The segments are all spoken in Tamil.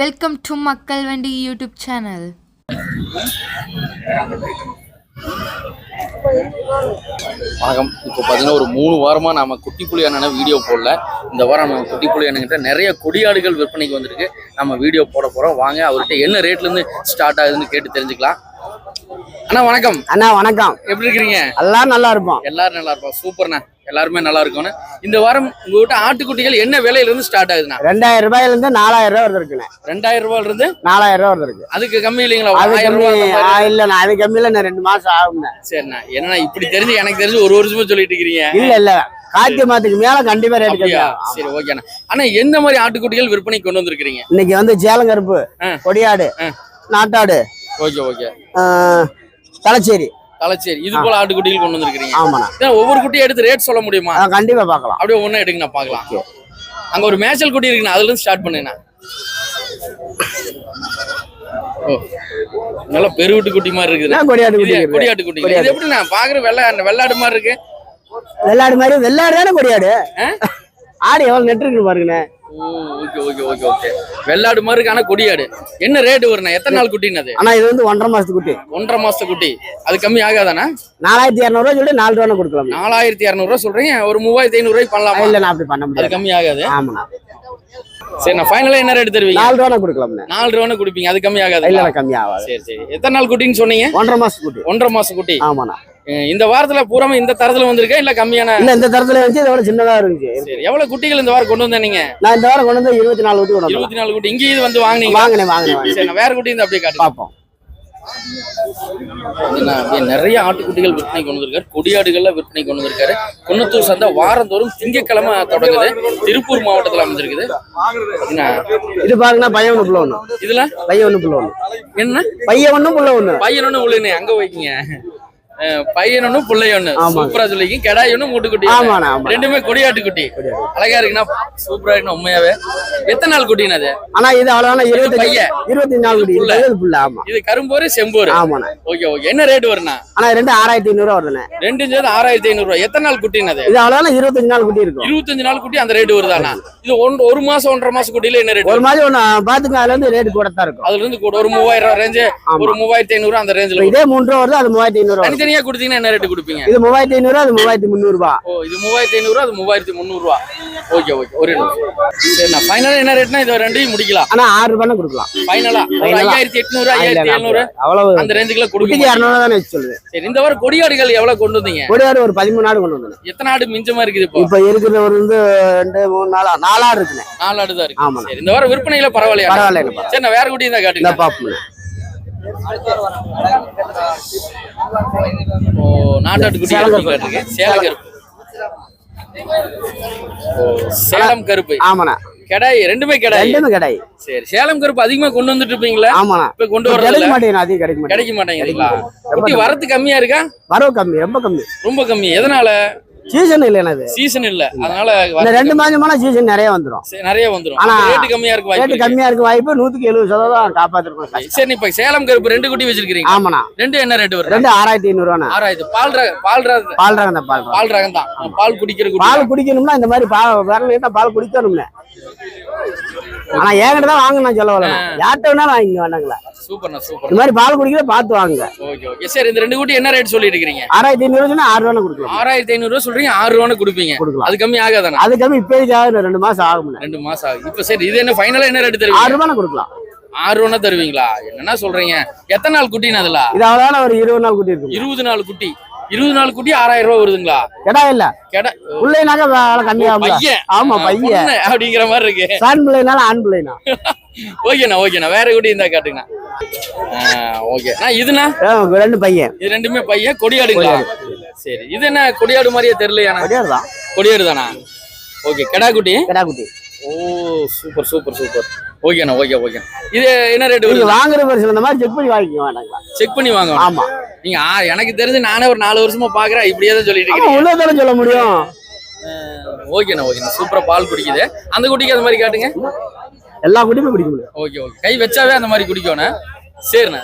வெல்கம் டு மக்கள் வண்டி யூடியூப் சேனல் வணக்கம். இப்போ பார்த்தீங்கன்னா ஒரு மூணு வாரமாக நாம குட்டி புலி அண்ணனை வீடியோ போடல. இந்த வாரம் நம்ம குட்டி புலி அண்ணன்கிட்ட நிறைய கொடியாடுகள் விற்பனைக்கு வந்திருக்கு. நம்ம வீடியோ போட போகிறோம் வாங்க அவர்கிட்ட என்ன ரேட்லேருந்து ஸ்டார்ட் ஆகுதுன்னு கேட்டு தெரிஞ்சுக்கலாம். அண்ணா வணக்கம். அண்ணா வணக்கம். எப்படி இருக்கிறீங்க? எல்லாம் நல்லா இருப்போம். எல்லாரும் நல்லா இருப்போம். சூப்பர்ண்ணா. எல்லாருமே நல்லா இருக்கணும் இந்த வாரம் உங்ககிட்ட ஆட்டுக்குட்டிகள் என்ன விலையிலிருந்து ஸ்டார்ட் ஆகுதுண்ணா? ரெண்டாயிரம் ரூபாயில இருந்து நாலாயிரம் ரூபாய் வருது இருக்குண்ணே. ரெண்டாயிரம் ரூபாயில இருந்து நாலாயிரம் ரூபாய் வருது இருக்கு. அதுக்கு கம்மி இல்லைங்களா? ஆயிரம் ரூபாய்? இல்லண்ணா அது கம்மியில நான் ரெண்டு மாசம் ஆகும்ண்ணே. சரிண்ணா. என்னண்ணா இப்படி தெரிஞ்சு எனக்கு தெரிஞ்சு ஒரு வருஷமா சொல்லிட்டு இருக்கிறீங்க. இல்ல இல்ல கார்த்திகை மாதத்துக்கு மேல கண்டிப்பா ரேட் சரி ஓகேண்ணா. அண்ணா எந்த மாதிரி ஆட்டுக்குட்டிகள் விற்பனைக்கு கொண்டு வந்திருக்கிறீங்க? இன்னைக்கு வந்து சேலங்கருப்பு. கொடியாடு. நாட்டாடு ஓகே ஓகே. தலைச்சேரி. தலைச்சேரி. இது போல ஆட்டுக்குட்டிகள் கொண்டு வந்திருக்கிறீங்க. ஆமாண்ணா. ஒவ்வொரு குட்டியும் எடுத்து ரேட் சொல்ல முடியுமா? கண்டிப்பா பார்க்கலாம். அப்படியே ஒண்ணு எடுங்க நான் பார்க்கலாம். அங்க ஒரு மேய்ச்சல் குட்டி இருக்குண்ணா அதுல இருந்து ஸ்டார்ட் பண்ணுங்கண்ணா நல்ல பெருவிட்டு குட்டி மாதிரி இருக்குது குட்டி? கொடியாட்டு குட்டி. கொடியாடு. இது எப்படி நான் பாக்குற வெள்ளை வெள்ளாடு மாதிரி இருக்கு. வெள்ளாடு மாதிரி வெள்ளாடு தானே கொடியாடு? ஆடு எவ்வளவு நெட்டு இருக்கு பாருங்கண்ணே. ஓ ஓகே ஓகே ஓகே ஓகே வெள்ளாடு மாதிரி இருக்கு ஆனா கொடியாடு. என்ன ரேட் வருண்ணா? எத்தனை நாள் குட்டின்னு அது? ஆனா இது வந்து ஒன்றரை மாசத்து குட்டி. ஒன்றரை மாசத்து குட்டி. அது கம்மி ஆகாதாண்ணா? நாலாயிரத்தி இரநூறுவா சொல்லி நாலு ரூபா கொடுக்கலாம். நாலாயிரத்தி இரநூறுவா சொல்றீங்க. ஒரு மூவாயிரத்தி ஐநூறு ரூபாய்க்கு பண்ணலாமா? இல்ல நான் அப்படி பண்ண அது முடியாது கம்மி ஆகாது? ஆமாண்ணா. சரி நான் ஃபைனலா என்ன ரேட் தருவீங்க? நாலு ரூபா கொடுக்கலாம்ண்ணே. நாலு ரூபான்னு கொடுப்பீங்க. அது கம்மி ஆகாது இல்ல கம்மி ஆகாது. சரி சரி. எத்தனை நாள் குட்டின்னு சொன்னீங்க? ஒன்றரை மாசத்து குட்டி. ஒன்றரை மாசம் குட்டி. ஆமாண்ணா. இந்த வாரத்துல பூராம இந்த தரத்துல வந்திருக்கா இல்ல கம்மியான? இல்ல இந்த தரத்துல இருந்துச்சு இதோட சின்னதா இருந்துச்சு. சரி எவ்வளவு குட்டிகள் இந்த வாரம் கொண்டு வந்தேன் நீங்க? நான் இந்த வாரம் கொண்டு வந்து இருபத்தி நாலு ஊட்டி கொண்டு இருபத்தி நாலு குட்டி. இங்கேயும் இது வந்து வாங்குனீங்க வாங்கினேன் வாங்கினேன் வாங்கினேன். சரி நான் வேற குட்டி இந்த அப்படியே காட்டுங்க. பார்ப்போம் நிறைய ஆட்டுக்குட்டிகள் விற்பனை கொண்டு வந்திருக்காரு. கொடியாடுகள்ல விற்பனை கொண்டு வந்திருக்காரு. குன்னத்தூர் சந்தை வாரந்தோறும் திங்கட்கிழமை தொடங்குது. திருப்பூர் மாவட்டத்துல அமைஞ்சிருக்குது இது பாருங்கண்ணா பையன் ஒண்ணு புள்ள ஒண்ணு. இதுல? பையன் ஒண்ணு புள்ள ஒண்ணு. என்ன? பையன் ஒண்ணு புள்ள ஒண்ணு. பையன் ஒண்ணு உள்ளே அங்க வைக்கீங்க அஹ் பையன் ஒண்ணு பிள்ளை ஒண்ணு ஆமாங்க. சூப்பரா சொல்லிக்கிங்க கெடாய் ஒண்ணு மூட்டுக்குட்டி ரெண்டுமே கொடியாட்டு. குட்டி அழகா இருக்குண்ணா. சூப்பரா இருக்குண்ணா உண்மையாவே. எத்தனை நாள் குட்டினா அது? ஆனா இது அவ்வளவுதான இருபத்தி பையன். இருபத்தி நாலு குட்டி. ஆமா. இது கரும்போரு செம்போரு. ஆமாண்ணா. Okay okay. என்ன ரேட் வருண்ணா? ஆனா ரெண்டு ஆறாயிரத்தி ஐநூறு ரூபா வருதுண்ணே. ரெண்டு சேர்ந்து ஆறாயிரத்தி ஐநூறு ரூபாய் எத்தனை நாள் குட்டின்னு அது? இது அவ்வளவுதான இருபத்தஞ்சு நாள் குட்டி இருக்கும். இருபத்தஞ்சு நாள் குட்டி அந்த ரேட் வருதாண்ணா? இது ஒன் ஒரு மாசம் ஒன்றரை மாசம் குட்டியில என்ன ரேட் ஒரு மாதிரி ஒண்ணு பாத்துங்க அதுல இருந்து ரேட் கூட தான் இருக்கும். அதுல இருந்து கூட ஒரு மூவாயிரம் ரேஞ்சு ஆமா. ஒரு மூவாயிரத்தி ஐநூறு அந்த ரேஞ்சில் இதே மூணு ரூபா வருது அது மூவாயிரத்தி ஐநூறு தனித்தனியா கொடுத்தீங்கன்னா என்ன ரேட் கொடுப்பீங்க? இது மூவாயிரத்தி ஐநூறு அது மூவாயிரத்தி முந்நூறு ரூபா ஓ இது மூவாயிரத்தி ஐநூறு அது மூவாயிரத்தி முந்நூறு ரூபா ஓகே ஓகே ஒரு சரிண்ணா ஃபைனலா என்ன ரேட்னா இது ரெண்டையும் முடிக்கலாம். ஆனா ஆறு ரூபாய் கொடுக்கலாம். ஃபைனலா? ஐயாயிரத்தி எட்நூறு ஐயாயிரத்தி எழுநூறு அவ்வளவு அந்த ரேஞ்சுக்குள்ள கொடுக்க இரநூறு தானே சொல்லுது. சரி இந்த வாரம் கொடியாடுகள் எவ்வளவு கொண்டு வந்தீங்க? கொடியாடு ஒரு பதிமூணு நாடு கொண்டு வந்தேன். எத்தனை ஆடு மிஞ்சமா இருக்குது இப்போ? இப்ப இருக்கிறது ஒரு வந்து ரெண்டு மூணு நாலா நாலா இருக்குண்ணே. நாலு ஆடு தான் இருக்கு. சரி இந்த வாரம் விற்பனையில பரவாயில்லையா? பரவாயில்ல. சரி நான் வேற குட்டி தான் காட்டுங்க பாப்புண்ணே ஓ சேலம் கருப்பு. காட்டுங்க சேலம் கருப்பு ஓ சேலம் கருப்பு. ஆமாண்ணா. கெடாய் ரெண்டுமே கெடாய். ரெண்டுமே கிடையாது சரி சேலம் கருப்பு அதிகமா கொண்டு வந்துட்டு இருப்பீங்களா? ஆமாண்ணா. இப்ப கொண்டு வரல கிடைக்க மாட்டேங்குது அதிகம் கிடைக்க மாட்டேங்குது. கிடைக்க மாட்டேங்குதுங்களா? குட்டி வரத்து கம்மியா இருக்கா? வரவு கம்மி ரொம்ப கம்மி. ரொம்ப கம்மி. எதனால? சீசன் இல்லைண்ணா இது சீசன் இல்ல. அதனால இந்த ரெண்டு மாதமான சீசன் நிறைய வந்துடும் நிறைய வந்துரும். ஆனா, ரேட் கம்மியா இருக்கு இருக்கு. கம்மியா இருக்க வாய்ப்பு நூத்துக்கு எழுபது சதவீதம் காப்பாத்திருக்கோம் சரி இப்ப சேலம் கருப்பு ரெண்டு குட்டி வச்சிருக்கீங்க ஆமாண்ணா. ரெண்டு என்ன ரேட் வருது? ரெண்டு ஆறாயிரத்தி ஐநூறுவாண்ணா ஆறாயிரத்து பால் பால் ரக. பால் ரகம் தான் பால் ரகம். பால் ரகம் தான். பால் குடிக்கிற பால் குடிக்கணும்னா இந்த மாதிரி பால் வரலாம் பால் குடிக்கணும்னே. ஆனா என்கிட்ட தான் வாங்க நான் சொல்ல வரல. யார்கிட்ட வேணாலும் வாங்கிங்க வேண்டாங்களா சூப்பர்ண்ணா சூப்பர் இந்த மாதிரி பால் குடிக்கிறத பார்த்து வாங்குங்க. Okay okay. சரி இந்த ரெண்டு குட்டி என்ன ரேட் சொல்லிட்டு இருக்கீங்க ஆறாயிரத்தி ஐநூறு சொன்னா ஆறு ரூபா கொடுக்கலாம். ஆறாயிரத்தி ஐநூறு ரூபா சொல்றீங்க ஆறு ரூபான்னு கொடுப்பீங்க. கொடுக்கலாம். அது கம்மி ஆகாதானே அது கம்மி இப்போதைக்கு ஆகுது? ரெண்டு மாசம் ஆகும்ண்ணே. ரெண்டு மாசம் ஆகுது. இப்ப சரி இது என்ன ஃபைனலா என்ன ரேட் ஆறு தருவீங்க ரூபாய் கொடுக்கலாம். ஆறு ரூபா தருவீங்களா? என்னன்னா சொல்றீங்க? எத்தனை நாள் குட்டின்னு அதுல இது அவ்வளோதான் ஒரு இருபது நாள் குட்டி இருக்கும். இருபது நாள் குட்டி. இருபது நாள் குட்டி ஆறாயிரம் ரூபாய் வருதுங்களா? கிடா இல்ல. கெடை பிள்ளைனாக்க வேலை கம்மியாகும்ல. பையன். ஆமா பையன். அப்படிங்கிற மாதிரி இருக்கு. சான் பிள்ளைனால ஆண் பிள்ளைனா. ஓகேண்ணா ஓகேண்ணா வேற குட்டி இருந்தா காட்டுங்கண்ணா. ஓகே ஆ, ரெண்டு பையன். இது ரெண்டுமே பையன் கொடியாடுங்களா? சரி. இது என்ன கொடியாடு மாதிரியே தெரியலையாண்ணா? கொடியாடு தான் கொடியாடு தானா ஓகே கெடா குட்டி? கிடா குட்டி. ஓ சூப்பர் சூப்பர் சூப்பர். ஓகேண்ணா ஓகே ஓகே இது என்ன ரேட் வருது? வாங்குற பரிசு இந்த மாதிரி செக் பண்ணி வாங்கிக்க வேண்டாங்களா செக் பண்ணி வாங்க. ஆமா. நீங்க எனக்கு தெரிஞ்சு நானே ஒரு நாலு வருஷமா பாக்குறேன். இப்படியே தான் சொல்லிட்டு இருக்கீங்க. உள்ளதானே சொல்ல முடியும். ஓகேண்ணா ஓகேண்ணா சூப்பரா பால் குடிக்குது. அந்த குட்டிக்கு அந்த மாதிரி காட்டுங்க. எல்லா குட்டியுமே பிடிக்க முடியும். ஓகே ஓகே கை வச்சாவே அந்த மாதிரி குடிக்கணும் சரிண்ணா.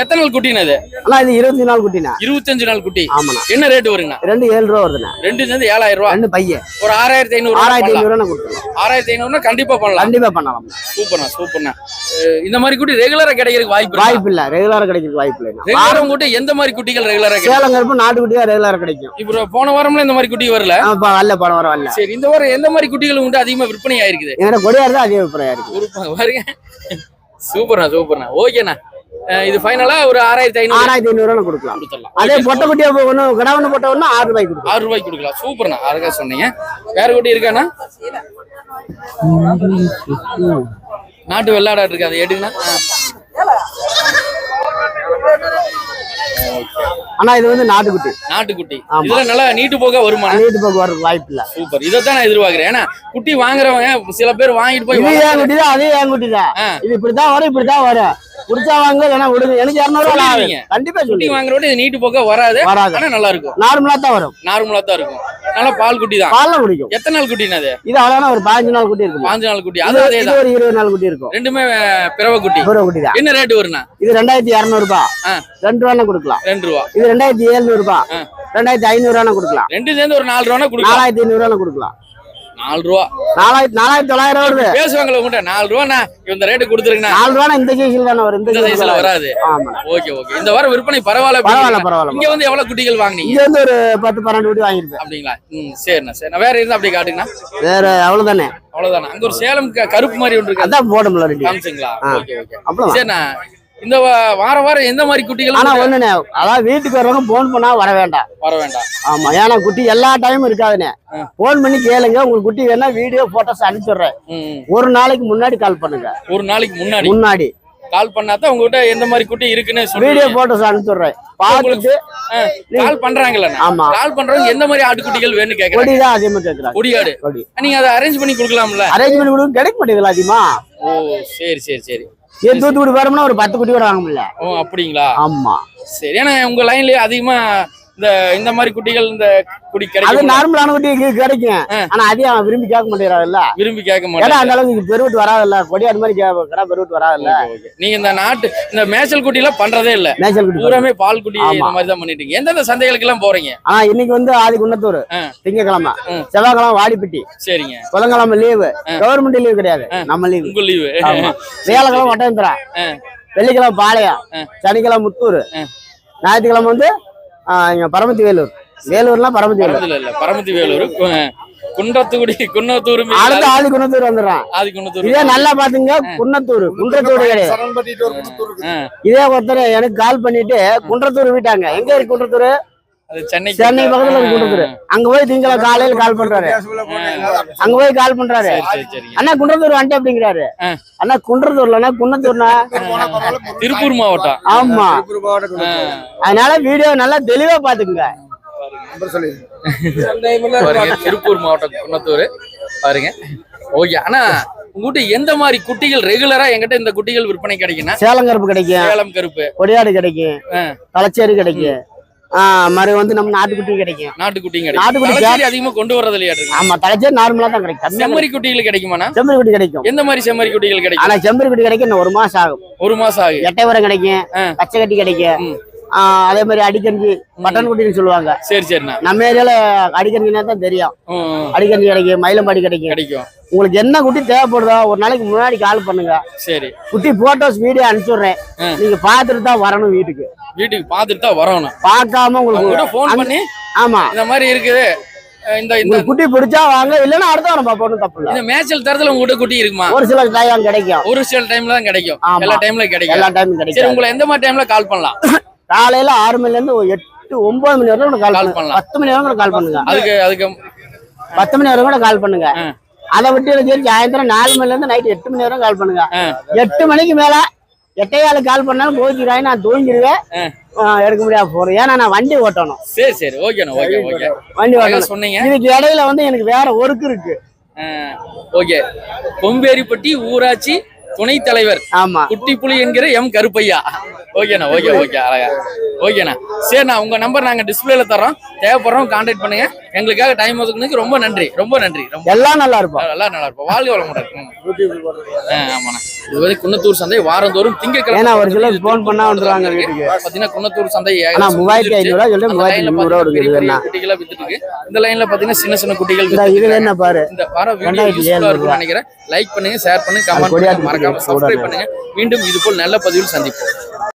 எத்தனை நாள் குட்டிண்ணா இது? ஆனா இது இருபத்தி நாலு குட்டிண்ணா. இருபத்தஞ்சு நாள் குட்டி. ஆமாண்ணா. என்ன ரேட் வருங்கண்ணா? ரெண்டு ஏழு ரூபா வருதுண்ணா. ரெண்டு சேர்ந்து ஏழாயிரம் ரூபா. ரெண்டு பையன் ஒரு ஆறாயிரத்தி ஐநூறு ஆறாயிரத்தி ஐநூறு ரூபா கொடுத்துருவோம் ஆறாயிரத்தி ஐநூறுனா கண்டிப்பா பண்ணலாம். கண்டிப்பா பண்ணலாம். சூப்பர்ண்ணா சூப்பர்ண்ணா. இந்த மாதிரி குட்டி ரெகுலரா கிடைக்கிறதுக்கு வாய்ப்பு? வாய்ப்பு இல்ல. ரெகுலரா கிடைக்கிறது வாய்ப்பு இல்லைண்ணா. ரெகுலரா உங்ககிட்ட எந்த மாதிரி குட்டிகள் ரெகுலரா கிடைக்கும்? சேலம் கருப்பு நாட்டு குட்டியா ரெகுலரா கிடைக்கும். இப்போ போன வாரம்ல இந்த மாதிரி குட்டி வரல? ஆமாப்பா வரல பணம் வர வரல. சரி இந்த வாரம் எந்த மாதிரி குட்டிகள் உங்ககிட்ட அதிகமா விற்பனை ஆயிருக்குது? எங்கிட்ட கொடியாரு தான் அதிக ஒரு ப- பாருங்க. சூப்பர்ண்ணா சூப்பர்ண்ணா. ஓகேண்ணா. இது ஃபைனலா ஒரு ஆறாயிரத்தி ஐநூறு. ஆறாயிரத்தி ஐநூறு கொடுக்கலாம். கொடுத்துடலாம். அதே பொட்டை குட்டியா ஒண்ணு கடை ஒண்ணு பொட்டை ஒண்ணு ஆறு ரூபாய்க்கு கொடுக்கலாம். ஆறு ரூபாய்க்கு கொடுக்கலாம். சூப்பர்ண்ணா அழகா சொன்னீங்க. வேற குட்டி இருக்காண்ணா நாட்டு வெள்ளாடா இருக்கு. அதை எடுங்கண்ணா. ஆனா இது வந்து நாட்டு குட்டி நாட்டுக்குட்டி. ஆமா. இதுல நல்லா நீட்டு போக வருமானம் நீட்டு போக்கு வர வாய்ப்பு இல்ல. சூப்பர் இதைத்தான் நான் எதிர்பார்க்கிறேன். ஏன்னா குட்டி வாங்குறவங்க சில பேர் வாங்கிட்டு போய் இது ஏன் குட்டி தான் அதே ஏன் குட்டி தான். இது இப்படித்தான் வரும் இப்படித்தான் வரும். பிடிச்சா வாங்க இல்லைன்னா விடுங்க. எனக்கு இரநூறு ரூபா ஆகுது சொல்லிடுவீங்க. கண்டிப்பா சொல்லி வாங்குறோட இது நீட்டு போக வராது. வராது. ஆனா நல்லா இருக்கும். நார்மலா தான் வரும். நார்மலா தான் இருக்கும். நல்லா பால் குட்டி தான். பால்ல குடிக்கும். எத்தனை நாள் குட்டினா அது? இது ஒரு பதினஞ்சு நாள் குட்டி இருக்கும்? பாஞ்சு நாள் குட்டி. அது ஒரு இருபது நாள் குட்டி இருக்கும். ரெண்டுமே பிறவை குட்டி. ஒரு குட்டி தான். என்ன ரேட் வருண்ணா இது ரெண்டாயிரத்தி இரநூறு ரூபாய். ரெண்டு ரூபா கொடுக்கலாம். ரெண்டு ரூபா. இது ரெண்டாயிரத்தி எழுநூறு ரூபாய். ரெண்டாயிரத்தி ஐநூறு ரூபா கொடுக்கலாம். ரெண்டு சேர்ந்து ஒரு நாலு ரூபா கொடுக்கலாம். நாலாயிரத்தி ஐநூறு ரூபா கொடுக்கலாம். நாலு ரூபா. நாலாயிரத்தி நாலாயிரத்தி தொள்ளாயிரம் வருது. பேசுவாங்களே உங்கள்கிட்ட நாலு ரூபாண்ணா இந்த ரேட்டு கொடுத்துருங்கண்ணா. நாலு ரூபா இந்த சைஸ்ல தானே வரும் இந்த சைஸ்ல வராது. Okay okay. இந்த வாரம் விற்பனை பரவாயில்ல பரவாயில்ல? பரவாயில்ல. இங்க வந்து எவ்வளவு குட்டிகள் வாங்குனீங்க? இங்க வந்து ஒரு பத்து பன்னெண்டு குட்டி வாங்கியிருப்பேன் அப்படிங்களா? ம் சரிண்ணா சரிண்ணா. வேற இருந்தா அப்படி காட்டுங்கண்ணா? வேற அவ்வளவுதானே? அவ்வளவுதானா? அங்க ஒரு சேலம் கருப்பு மாதிரி ஒன்று இருக்கு. அதான் போடும்ல காமிச்சிங்களா. Okay okay. சரிண்ணா. இந்த வா- வாரம் எந்த மாதிரி குட்டிகள் ஆனா ஒண்ணுண்ணே அதாவது வீட்டுக்கு வரவங்க போன் பண்ணா வர வேண்டாம். வர வேண்டாம். ஆமா ஏன்னா குட்டி எல்லா டைமும் இருக்காதுண்ணே. போன் பண்ணி கேளுங்க உங்களுக்கு குட்டி வேணா வீடியோ போட்டோஸ் அனுப்பிச்சுடுறேன். ஒரு நாளைக்கு முன்னாடி கால் பண்ணுங்க. ஒரு நாளைக்கு முன்னாடி? முன்னாடி. கால் பண்ணாதான் உங்ககிட்ட எந்த மாதிரி குட்டி இருக்குன்னு வீடியோ போட்டோஸ் அனுப்பிச்சுடுறேன். பார்த்துட்டு கால் பண்றாங்கல்ல ஆமா. கால் பண்றவங்க எந்த மாதிரி ஆட்டுக்குட்டிகள் வேணும்னு கேக்குறாங்க கொடி தான் அதிகமா கேட்கறாங்க கொடியாடு கொடி. நீங்க அதை அரேஞ்ச் பண்ணி கொடுக்கலாம்ல? அரேஞ்ச் பண்ணி கொடுக்க கிடைக்க மாட்டேங்குதுல அதிகமா ஓ சரி சரி சரி. ஏன் தூத்துக்குடி வரணும்னா ஒரு பத்து குட்டி கூட வாங்க முடியல. ஓ அப்படிங்களா? ஆமா. சரி ஏன்னா உங்க லைன்லயே அதிகமா இந்த இந்த மாதிரி குட்டிகள் இந்த குடி அது கிடைக்கும் நார்மலான குட்டி கிடைக்கும். ஆ. ஆனா அதையும் அவன் விரும்பி கேட்க மாட்டேங்கிறாங்கல்ல விரும்பி கேட்க மாட்டேன் அந்த அளவுக்கு பெருவிட்டு வராதுல்ல. கொடி அது மாதிரி கடை பெருவிட்டு வராதுல்ல. நீங்க இந்த நாட்டு இந்த மேய்ச்சல் குட்டி எல்லாம் பண்றதே இல்ல. மேய்ச்சல் குட்டி பூராமே பால் குட்டி. இந்த மாதிரி தான் பண்ணிட்டு இருக்கீங்க. எந்தெந்த சந்தைகளுக்கு எல்லாம் போறீங்க? ஆனா இன்னைக்கு வந்து ஆதி குன்னத்தூர் ஆ. திங்கக்கிழமை. செவ்வாய்க்கிழமை வாடிப்பட்டி சரிங்க. புதன்கிழமை லீவு. கவர்மெண்ட் லீவு கிடையாது. நம்ம லீவு. உங்க லீவு. ஒட்டயந்திரா ஆ. வெள்ளிக்கிழமை பாளையம். ஆ. சனிக்கிழமை முத்தூர். ஆ. ஞாயிற்றுக்கிழமை வந்து ஆ, இங்க பரமத்தி வேலூர் வேலூர்னா பரமத்தி வேலூர் இல்ல பரமத்தி வேலூர் குன்றத்துக்குடி குன்னத்தூர் அடுத்த ஆதி குன்னத்தூர் வந்துடுறான். ஆதி குன்னத்தூர். இதே நல்லா பாத்துங்க குன்னத்தூர் குன்றத்தூர் கிடையாது. இதே ஒருத்தர் எனக்கு கால் பண்ணிட்டு குன்றத்தூர் விட்டாங்க. எங்க இருக்கு குன்றத்தூர்? சென்னை சென்னை பக்கத்துல இருக்கு குன்றத்தூர் அங்க போய் திங்கள காலையில கால் பண்றாரு. அங்க போய் கால் பண்றாரு. அண்ணா குன்றத்தூர் வந்துட்டு அப்படிங்கிறாரு. அண்ணா குன்றத்தூர்லண்ணா குன்னத்தூர்னா? திருப்பூர் மாவட்டம். ஆமா. அதனால வீடியோ நல்லா தெளிவா பாத்துக்குங்க. பாருங்க திருப்பூர் மாவட்டம் குன்னத்தூர். பாருங்க. ஓகே ஆனா உங்ககிட்ட எந்த மாதிரி குட்டிகள் ரெகுலரா எங்கிட்ட இந்த குட்டிகள் விற்பனை கிடைக்குன்னா சேலங்கருப்பு கிடைக்கும். சேலம் கருப்பு. கொடியாடு கிடைக்கும். தலைச்சேரி கிடைக்கும். மறு வந்து நம்ம நாட்டுக்குட்டி கிடைக்கும். நாட்டுக்குட்டி கிடைக்கும். தலைச்சேரி அதிகமா கொண்டு வரது இல்லையா ஆமா தலைச்சேரி நார்மலா தான் கிடைக்கும். செம்மறி குட்டிகள் கிடைக்குமாண்ணா? கிடைக்கும். செம்பரி குட்டி கிடைக்கும். எந்த மாதிரி செம்மறி குட்டிகள் கிடைக்கும்? ஆனா செம்பரி குட்டி கிடைக்கும் ஒரு மாசம் ஆகும். ஒரு மாசம் ஆகுது. எட்டை வரம் கிடைக்கும். பச்சை கட்டி கிடைக்கும். அதே மாதிரி அடிக்கஞ்சி மட்டன் குட்டின்னு சொல்லுவாங்க. சரி சரிண்ணா. நம்ம ஏரியால அடிக்கஞ்சினா தான் தெரியும். அடிக்கஞ்சி கிடைக்கும் மயிலம்பாடி கிடைக்கும். கிடைக்கும். உங்களுக்கு என்ன குட்டி தேவைப்படுதோ ஒரு நாளைக்கு முன்னாடி கால் பண்ணுங்க. சரி. குட்டி போட்டோஸ் வீடியோ அனுப்பிச்சுடுறேன். நீங்க பார்த்துட்டு தான் வரணும் வீட்டுக்கு. வீட்டுக்கு பார்த்துட்டு தான் வரணும். பார்க்காம அவங்க கூட உங்களுக்கு ஃபோன் பண்ணி ஆமா. இந்த மாதிரி இருக்குது. இந்த இந்த உங்களுக்கு குட்டி பிடிச்சா வாங்க இல்லைன்னா அடுத்த வாரம் ஒண்ணும் தப்பு இல்ல. இந்த தரத்துல உங்ககிட்ட குட்டி இருக்குமா? ஒரு சில டைம் கிடைக்கும். ஒரு சில டைம்ல தான் கிடைக்கும். எல்லா டைம்ல கிடைக்கும். எல்லா டைமும் சரி கிடைக்கும் உங்களை எந்த மாதிரி டைம்ல கால் பண்ணலாம்? காலையில ஆறு மணில இருந்து ஒரு எட்டு ஒன்பது மணி வரைக்கும் கூட கால் பண்ணலாம். பத்து மணி வரைக்கும் கூட கால் பண்ணுங்க. அதுக்கு அதுக்கு பத்து மணி வரைக்கும் கூட கால் பண்ணுங்க. அதை விட்டு சரி சாயந்தரம் நாலு மணில இருந்து நைட் எட்டு மணி வரைக்கும் கால் பண்ணுங்க. எட்டு மணிக்கு மேல எட்டையாளு கால் பண்ணாலும் போச்சுக்கிறாங்க நான் தூங்கிடுவேன். எடுக்க முடியாது போறேன். ஏன்னா நான் வண்டி ஓட்டணும். சரி சரி. ஓகேண்ணா ஓகே ஓகே. வண்டி ஓட்டணும். சொன்னீங்க. இதுக்கு இடையில வந்து எனக்கு வேற ஒர்க் இருக்கு. ஓகே. கொம்பேரிப்பட்டி ஊராட்சி துணைத் தலைவர் ஆமா. குட்டிப்புலி என்கிற எம் கருப்பையா. ஓகேண்ணா ஓகே ஓகே அழகா. ஓகேண்ணா. சரிண்ணா உங்க நம்பர் நாங்க டிஸ்பிளேல தரோம் தேவைப்படுறோம் கான்டாக்ட் பண்ணுங்க. எங்களுக்காக டைம் ஒதுக்குனதுக்கு ரொம்ப நன்றி. ரொம்ப நன்றி. ரொம்ப எல்லாம் நல்லா இருப்போம் நல்லா நல்லா இருப்போம் வாழ்க வளமுடன். ஆமாண்ணா. இது வந்து குன்னத்தூர் சந்தை வாரந்தோறும் திங்கக்கிழமை ஒரு சிலர் phone பண்ணா வந்துருவாங்க வீட்டுக்கு. பாத்தீங்கன்னா குன்னத்தூர் சந்தை ஆனா மூவாயிரத்தி ஐநூறு ரூபா சொல்லி மூவாயிரத்தி பெரிய என்ன? குட்டிகளா வித்துட்டு இந்த லைன்ல பாத்தீங்கன்னா சின்ன சின்ன குட்டிகள் இருக்கு. என்ன பாரு? இந்த வர வீடியோ ரெண்டாயிரத்தி யூஸ்ஃபுல்லா ஏழு இருக்கும்னு நினைக்கிறேன். லைக் பண்ணுங்க ஷேர் பண்ணுங்க கமெண்ட் பண்ணுங்க. மறக்காம சப்ஸ்கிரைப் பண்ணுங்க. மீண்டும் இது போல் நல்ல பதிவில் சந்திப்போம்.